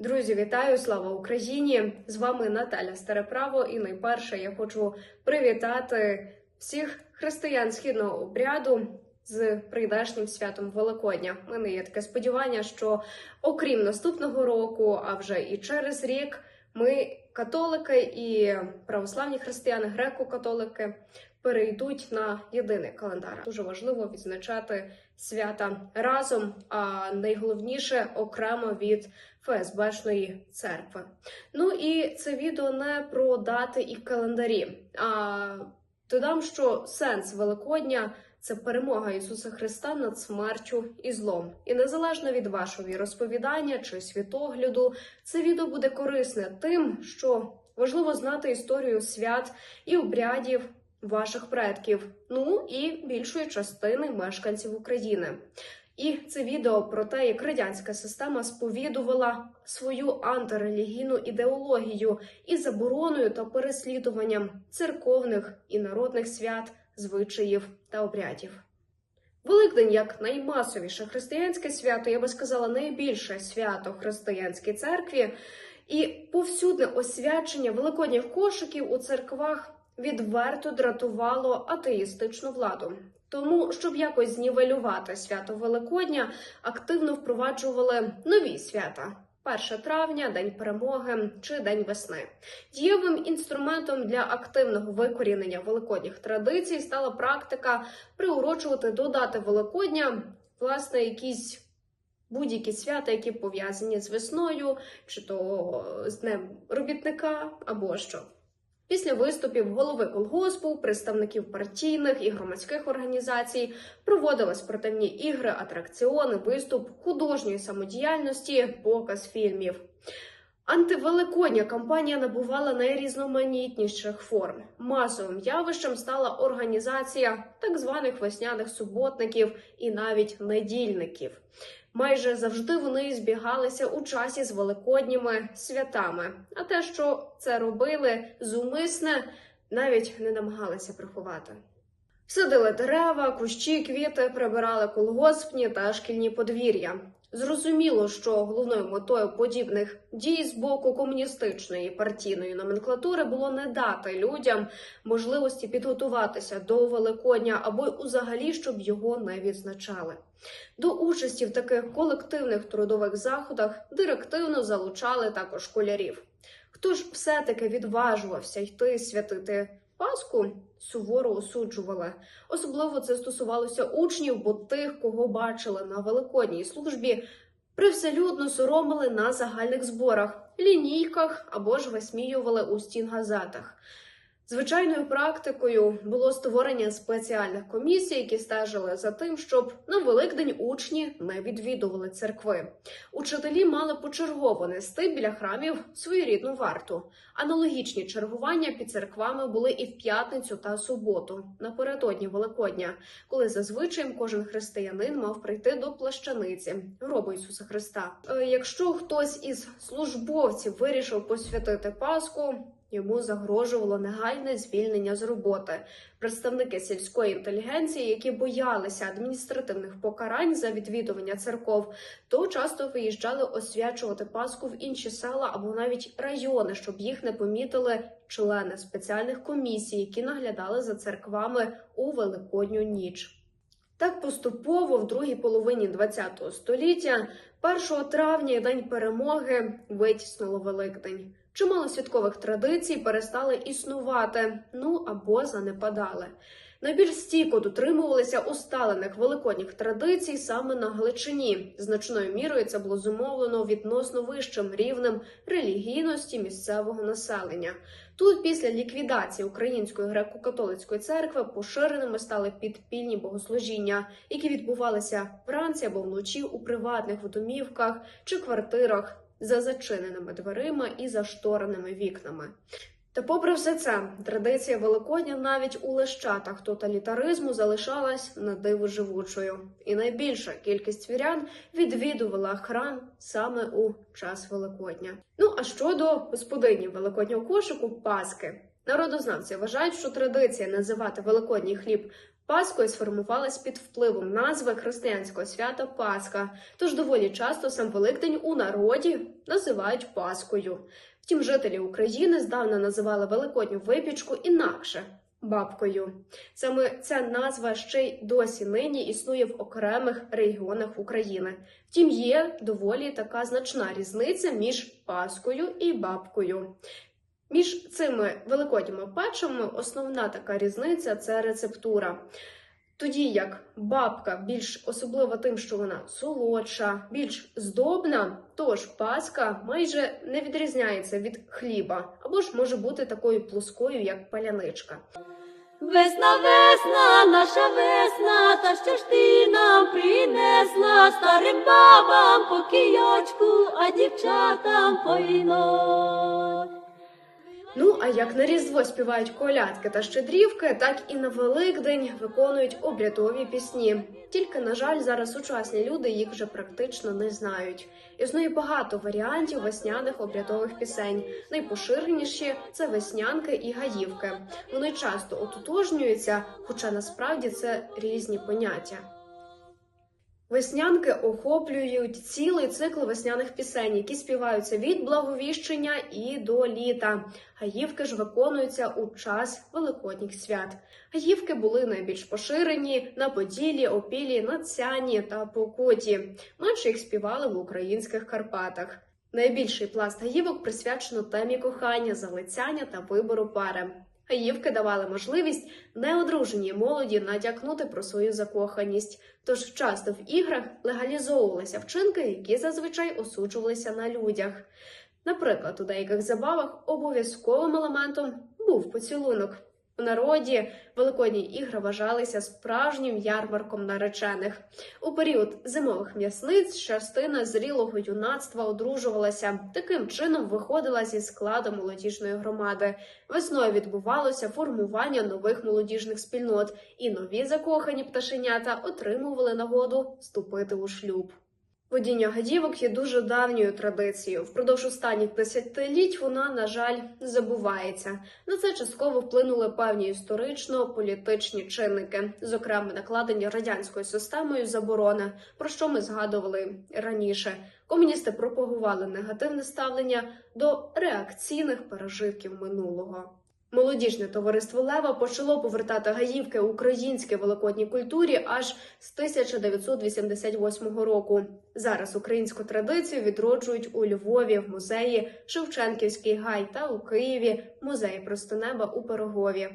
Друзі, вітаю! Слава Україні! З вами Наталя Стареправо. І найперше я хочу привітати всіх християн східного обряду з прийдешнім святом Великодня. У мене є таке сподівання, що окрім наступного року, а вже і через рік, ми, католики і православні християни, греко-католики, перейдуть на єдиний календар. Дуже важливо відзначати свята разом, а найголовніше окремо від ФСБшної церкви. Ну і це відео не про дати і календарі. А додам, що сенс Великодня це перемога Ісуса Христа над смертю і злом. І незалежно від вашого розповідання чи світогляду, це відео буде корисне тим, що важливо знати історію свят і обрядів ваших предків, ну і більшої частини мешканців України. І це відео про те, як радянська система сповідувала свою антирелігійну ідеологію і забороною та переслідуванням церковних і народних свят, звичаїв та обрядів. Великдень як наймасовіше християнське свято, я би сказала, найбільше свято християнській церкві, і повсюдне освячення великодніх кошиків у церквах відверто дратувало атеїстичну владу. Тому, щоб якось знівелювати свято Великодня, активно впроваджували нові свята. 1 травня, День перемоги чи День весни. Дієвим інструментом для активного викорінення великодніх традицій стала практика приурочувати до дати Великодня власне якісь будь-які свята, які пов'язані з весною, чи то з днем робітника або що. Після виступів голови колгоспу, представників партійних і громадських організацій проводили спортивні ігри, атракціони, виступ художньої самодіяльності, показ фільмів. Антивеликодня кампанія набувала найрізноманітніших форм. Масовим явищем стала організація так званих весняних суботників і навіть недільників. Майже завжди вони збігалися у часі з великодніми святами. А те, що це робили зумисне, навіть не намагалися приховати. Садили дерева, кущі, квіти, прибирали колгоспні та шкільні подвір'я. Зрозуміло, що головною метою подібних дій з боку комуністичної партійної номенклатури було не дати людям можливості підготуватися до Великодня або узагалі, щоб його не відзначали. До участі в таких колективних трудових заходах директивно залучали також школярів. Хто ж все-таки відважувався йти святити Пасху, суворо осуджували. Особливо це стосувалося учнів, бо тих, кого бачили на великодній службі, привселюдно соромили на загальних зборах, лінійках або ж висміювали у стінгазетах. Звичайною практикою було створення спеціальних комісій, які стежили за тим, щоб на Великдень учні не відвідували церкви. Учителі мали почергово нести біля храмів своєрідну варту. Аналогічні чергування під церквами були і в п'ятницю та суботу, напередодні Великодня, коли зазвичай кожен християнин мав прийти до плащаниці гробу Ісуса Христа. Е, Якщо хтось із службовців вирішив посвятити Пасху, Йому загрожувало негайне звільнення з роботи. Представники сільської інтелігенції, які боялися адміністративних покарань за відвідування церков, то часто виїжджали освячувати Пасху в інші села або навіть райони, щоб їх не помітили члени спеціальних комісій, які наглядали за церквами у великодню ніч. Так поступово в другій половині ХХ століття, 1 травня День перемоги витіснило Великдень. Чимало святкових традицій перестали існувати, ну або занепадали. Найбільш стійко дотримувалися усталених великодніх традицій саме на Галичині. Значною мірою це було зумовлено відносно вищим рівнем релігійності місцевого населення. Тут, після ліквідації Української греко-католицької церкви, поширеними стали підпільні богослужіння, які відбувалися вранці або вночі у приватних домівках чи квартирах за зачиненими дверима і заштореними вікнами. Та, попри все це, традиція Великодня навіть у лещатах тоталітаризму залишалась на диво живучою, і найбільша кількість вірян відвідувала храм саме у час Великодня. Ну а щодо господині великоднього кошику Паски, народознавці вважають, що традиція називати великодній хліб Паскою сформувалась під впливом назви християнського свята Пасха, тож доволі часто сам Великдень у народі називають Паскою. Втім, жителі України здавна називали великодню випічку інакше бабкою. Саме ця назва ще й досі нині існує в окремих регіонах України. Втім, є доволі така значна різниця між Паскою і бабкою. Між цими великодніми печами основна така різниця це рецептура. Тоді як бабка більш особлива тим, що вона солодша, більш здобна, тож паска майже не відрізняється від хліба, або ж може бути такою плоскою, як паляничка. Весна, весна, наша весна, та що ж ти нам принесла старим бабам по кійочку, а дівчатам по віно. Ну а як на Різдво співають колядки та щедрівки, так і на Великдень виконують обрядові пісні. Тільки, на жаль, зараз сучасні люди їх вже практично не знають. Існує багато варіантів весняних обрядових пісень. Найпоширеніші це веснянки і гаївки. Вони часто ототожнюються, хоча насправді це різні поняття. Веснянки охоплюють цілий цикл весняних пісень, які співаються від благовіщення і до літа. Гаївки ж виконуються у час великодніх свят. Гаївки були найбільш поширені на Поділі, Опілі, Нацяні та Покуті. Менше їх співали в українських Карпатах. Найбільший пласт гаївок присвячено темі кохання, залицяння та вибору пари. Гаївки давали можливість неодруженій молоді натякнути про свою закоханість. Тож часто в іграх легалізовувалися вчинки, які зазвичай осуджувалися на людях. Наприклад, у деяких забавах обов'язковим елементом був поцілунок. У народі великодні ігри вважалися справжнім ярмарком наречених. У період зимових м'ясниць частина зрілого юнацтва одружувалася. Таким чином виходила зі складу молодіжної громади. Весною відбувалося формування нових молодіжних спільнот, і нові закохані пташенята отримували нагоду вступити у шлюб. Водіння гадівок є дуже давньою традицією. Впродовж останніх десятиліть вона, на жаль, забувається. На це частково вплинули певні історично-політичні чинники, зокрема накладення радянською системою заборони, про що ми згадували раніше. Комуністи пропагували негативне ставлення до реакційних пережитків минулого. Молодіжне товариство Лева почало повертати гаївки українській великодній культурі аж з 1988 року. Зараз українську традицію відроджують у Львові в музеї Шевченківський гай та у Києві музеї просто неба у Пирогові.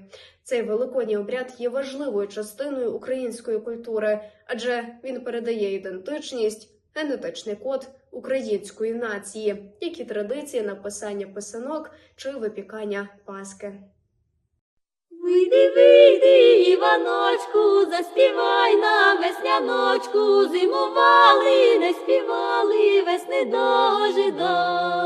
Цей великодній обряд є важливою частиною української культури, адже він передає ідентичність, генетичний код української нації, як і традиції написання писанок чи випікання паски. Вийди, вийди, Іваночку, заспівай нам весняночку, зимували, не співали, весни дожидай.